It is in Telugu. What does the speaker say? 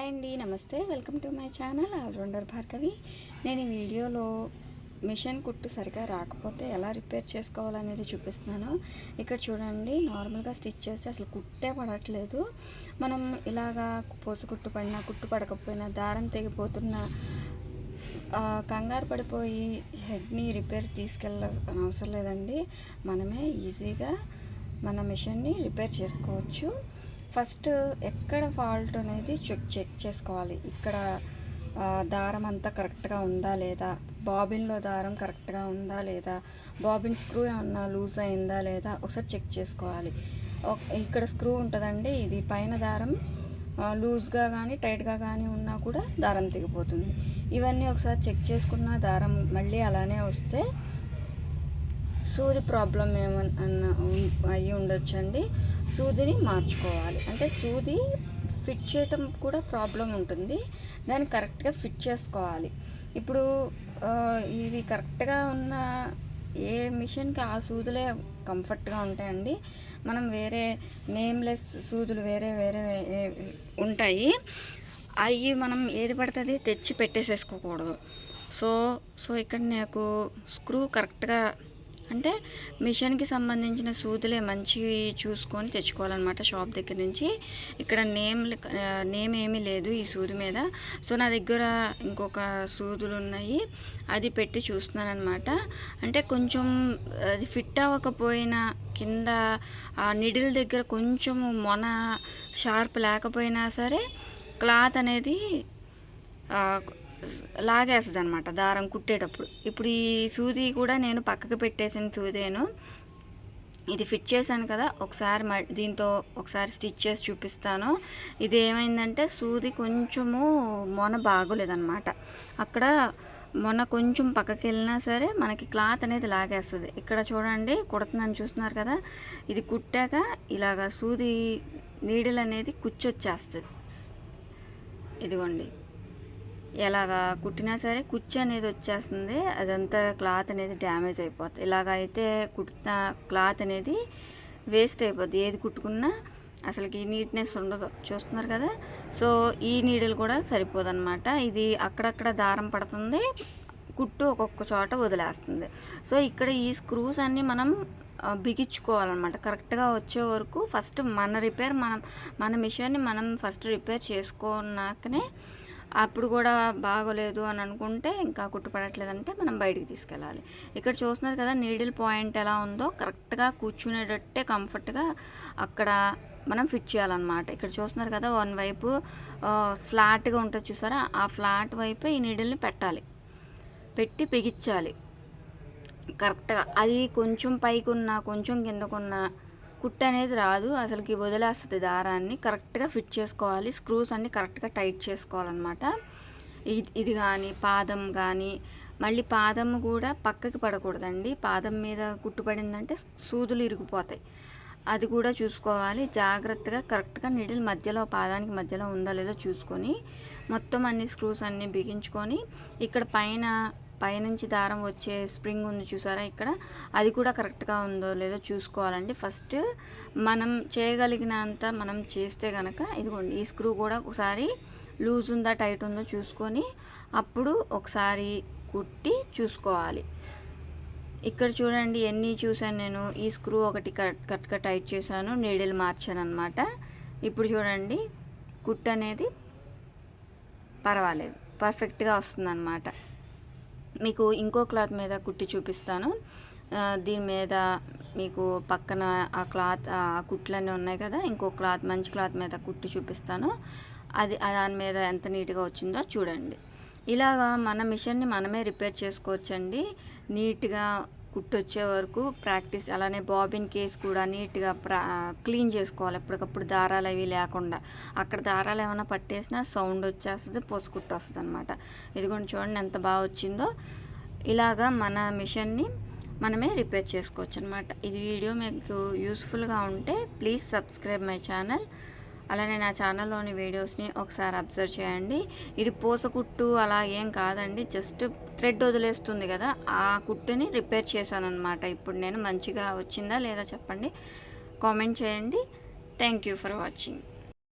హాయ్ అండి నమస్తే. Welcome to my channel allrounder Bhargavi. నేను ఈ వీడియోలో మిషన్ కుట్టు సరిగా రాకపోతే ఎలా రిపేర్ చేసుకోవాలనేది చూపిస్తున్నాను. ఇక్కడ చూడండి నార్మల్గా స్టిచ్ చేస్తే అసలు కుట్టే పడట్లేదు. మనం ఇలాగా పోసు కుట్టు పడినా కుట్టు పడకపోయినా దారం తెగిపోతున్న కంగారు పడిపోయి హెడ్ని రిపేర్ తీసుకెళ్ళ అవసరం లేదండి. మనమే ఈజీగా మన మిషన్ని రిపేర్ చేసుకోవచ్చు. ఫస్ట్ ఎక్కడ ఫాల్ట్ అనేది చెక్ చెక్ చేసుకోవాలి. ఇక్కడ దారం అంతా కరెక్ట్గా ఉందా లేదా? బాబిన్లో దారం కరెక్ట్గా ఉందా లేదా? బాబిన్ స్క్రూ ఏమన్నా లూజ్ అయిందా లేదా? ఒకసారి చెక్ చేసుకోవాలి. ఇక్కడ స్క్రూ ఉంటుందండి. ఇది పైన దారం లూజ్గా కానీ టైట్గా కానీ ఉన్నా కూడా దారం తెగిపోతుంది. ఇవన్నీ ఒకసారి చెక్ చేసుకున్న దారం మళ్ళీ అలానే వస్తే సూది ప్రాబ్లం ఏమన్నా అయ్యి ఉండొచ్చండి. సూదిని మార్చుకోవాలి. అంటే సూది ఫిట్ చేయటం కూడా ప్రాబ్లం ఉంటుంది. దాన్ని కరెక్ట్గా ఫిట్ చేసుకోవాలి. ఇప్పుడు ఇది కరెక్ట్గా ఉన్న ఏ మిషన్కి ఆ సూదులే కంఫర్ట్గా ఉంటాయండి? మనం వేరే నేమ్లెస్ సూదులు వేరే వేరే ఉంటాయి. అవి మనం ఏది పడుతుంది తెచ్చి పెట్టేసేసుకోకూడదు. సో సో ఇక్కడ నాకు స్క్రూ కరెక్ట్గా అంటే మిషన్కి సంబంధించిన సూదులే మంచివి చూసుకొని తెచ్చుకోవాలన్నమాట షాప్ దగ్గర నుంచి. ఇక్కడ నేమ్ నేమ్ ఏమీ లేదు ఈ సూది మీద. సో నా దగ్గర ఇంకొక సూదులు ఉన్నాయి. అది పెట్టి చూస్తున్నాను అనమాట అంటే కొంచెం అది ఫిట్ అవ్వకపోయినా కింద ఆ నిడిల్ దగ్గర కొంచెం మొన షార్ప్ లేకపోయినా సరే క్లాత్ అనేది లాగేస్తుంది అనమాట దారం కుట్టేటప్పుడు. ఇప్పుడు ఈ సూది కూడా నేను పక్కకు పెట్టేసిన సూదేను. ఇది ఫిట్ చేశాను కదా ఒకసారి మ దీంతో ఒకసారి స్టిచ్ చేసి చూపిస్తాను. ఇది ఏమైందంటే సూది కొంచెము మొన బాగోలేదన్నమాట. అక్కడ మొన్న కొంచెం పక్కకి వెళ్ళినా సరే మనకి క్లాత్ అనేది లాగేస్తుంది. ఇక్కడ చూడండి కుడుతున్నాను చూస్తున్నారు కదా ఇది కుట్టాక ఇలాగా సూది నీడిల్ అనేది కుచ్చొచ్చేస్తుంది. ఇదిగోండి. ఎలాగా కుట్టినా సరే కుచ్చు అనేది వచ్చేస్తుంది. అదంతా క్లాత్ అనేది డ్యామేజ్ అయిపోతుంది. ఇలాగ అయితే కుట్టిన క్లాత్ అనేది వేస్ట్ అయిపోద్ది. ఏది కుట్టుకున్నా అసలుకి నీట్నెస్ ఉండదు. చూస్తున్నారు కదా? సో ఈ నీడిల్ కూడా సరిపోదన్నమాట. ఇది అక్కడక్కడ దారం పడుతుంది. కుట్టు ఒక్కొక్క చోట వదిలేస్తుంది. సో ఇక్కడ ఈ స్క్రూస్ అన్నీ మనం బిగించుకోవాలన్నమాట. కరెక్ట్గా వచ్చే వరకు ఫస్ట్ మన రిపేర్ మనం మన మిషన్ని మనం ఫస్ట్ రిపేర్ చేసుకున్నాకనే అప్పుడు కూడా బాగోలేదు అని అనుకుంటే ఇంకా కుట్టుపడట్లేదంటే మనం బయటికి తీసుకెళ్ళాలి. ఇక్కడ చూస్తున్నారు కదా నీడిల్ పాయింట్ ఎలా ఉందో కరెక్ట్గా కూర్చునేటట్టే కంఫర్ట్గా అక్కడ మనం ఫిట్ చేయాలన్నమాట. ఇక్కడ చూస్తున్నారు కదా వన్ వైపు ఫ్లాట్గా ఉంటుంది చూసారా? ఆ ఫ్లాట్ వైపు ఈ నీడిల్ని పెట్టాలి. పెట్టి బిగించాలి. కరెక్ట్గా. అది కొంచెం పైకి ఉన్నా కొంచెం కిందకున్నా కుట్ అనేది రాదు. అసలుకి వదిలేస్తుంది దారాన్ని. కరెక్ట్గా ఫిట్ చేసుకోవాలి. స్క్రూస్ అన్ని కరెక్ట్గా టైట్ చేసుకోవాలన్నమాట. ఇది ఇది కానీ పాదం కానీ మళ్ళీ పాదం కూడా పక్కకి పడకూడదండి. పాదం మీద కుట్టు పడిందంటే సూదులు ఇరిగిపోతాయి. అది కూడా చూసుకోవాలి. జాగ్రత్తగా కరెక్ట్గా నిడిల్ మధ్యలో పాదానికి మధ్యలో ఉందా లేదో చూసుకొని మొత్తం అన్ని స్క్రూస్ అన్నీ బిగించుకొని ఇక్కడ పైన పైనుంచి దారం వచ్చే స్ప్రింగ్ ఉంది చూసారా ఇక్కడ? అది కూడా కరెక్ట్గా ఉందో లేదో చూసుకోవాలండి. ఫస్ట్ మనం చేయగలిగినంత మనం చేస్తే కనుక ఇదిగోండి ఈ స్క్రూ కూడా ఒకసారి లూజ్ ఉందా టైట్ ఉందో చూసుకొని అప్పుడు ఒకసారి కుట్టి చూసుకోవాలి. ఇక్కడ చూడండి ఎన్ని చూసాను నేను. ఈ స్క్రూ ఒకటి కట్ కట్గా టైట్ చేశాను నీడిల్ మార్చాను అనమాట ఇప్పుడు చూడండి కుట్ అనేది పర్వాలేదు. పర్ఫెక్ట్గా వస్తుందన్నమాట. మీకు ఇంకో క్లాత్ మీద కుట్టి చూపిస్తాను. దీని మీద మీకు పక్కన ఆ క్లాత్ ఆ కుట్లన్నీ ఉన్నాయి కదా ఇంకో క్లాత్ మంచి క్లాత్ మీద కుట్టి చూపిస్తాను. అది దాని మీద ఎంత నీట్గా వచ్చిందో చూడండి. ఇలాగా మన మిషన్ని మనమే రిపేర్ చేసుకోవచ్చండి. నీట్గా కుట్టొచ్చే వరకు ప్రాక్టీస్ అలానే బాబిన్ కేస్ కూడా నీట్గా ప్రా క్లీన్ చేసుకోవాలి. ఎప్పటికప్పుడు దారాలు అవి లేకుండా. అక్కడ దారాలు ఏమైనా పట్టేసినా సౌండ్ వచ్చేస్తుంది పొసుకుట్టు వస్తుంది అనమాట ఇదిగోండి చూడండి ఎంత బాగా వచ్చిందో. ఇలాగా మన మిషన్ని మనమే రిపేర్ చేసుకోవచ్చు అనమాట ఇది వీడియో మీకు యూస్ఫుల్గా ఉంటే ప్లీజ్ సబ్స్క్రైబ్ మై ఛానల్. అలానే నా ఛానల్లోని వీడియోస్ని ఒకసారి అబ్జర్వ్ చేయండి. ఇది పూస కుట్టు అలా ఏం కాదండి. జస్ట్ థ్రెడ్ వదిలేస్తుంది కదా ఆ కుట్టుని రిపేర్ చేశాను అనమాట ఇప్పుడు నేను మంచిగా వచ్చిందా లేదా చెప్పండి. కామెంట్ చేయండి. Thank you for watching.